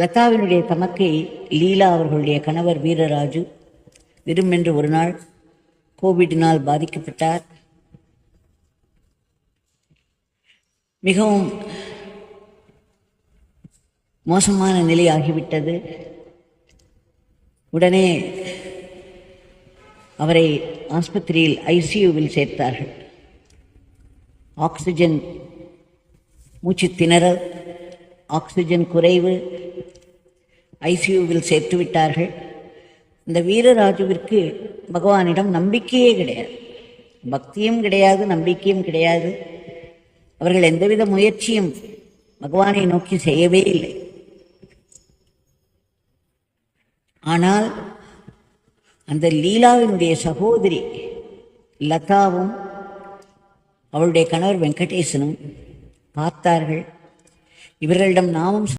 லதாவினுடைய தமக்கை லீலா அவர்களுடைய கணவர் வீரராஜு விரும்பென்று ஒரு நாள் கோவிடினால் பாதிக்கப்பட்டார். மிகவும் மோசமான நிலை ஆகிவிட்டது. உடனே அவரை ஆஸ்பத்திரியில் ஐசியூவில் சேர்த்தார்கள். ஆக்சிஜன் மூச்சு திணறல் ஆக்சிஜன் குறைவு ஐசியூவில் சேர்த்து விட்டார்கள். இந்த வீரராஜுவிற்கு பகவானிடம் நம்பிக்கையே கிடையாது. பக்தியும் கிடையாது நம்பிக்கையும் கிடையாது. அவர்கள் எந்தவித முயற்சியும் பகவானை நோக்கி செய்யவே இல்லை. ஆனால் அந்த லீலாவினுடைய சகோதரி லதாவும் அவளுடைய கணவர் வெங்கடேசனும் பார்த்தார்கள். இவர்களிடம் நாமும்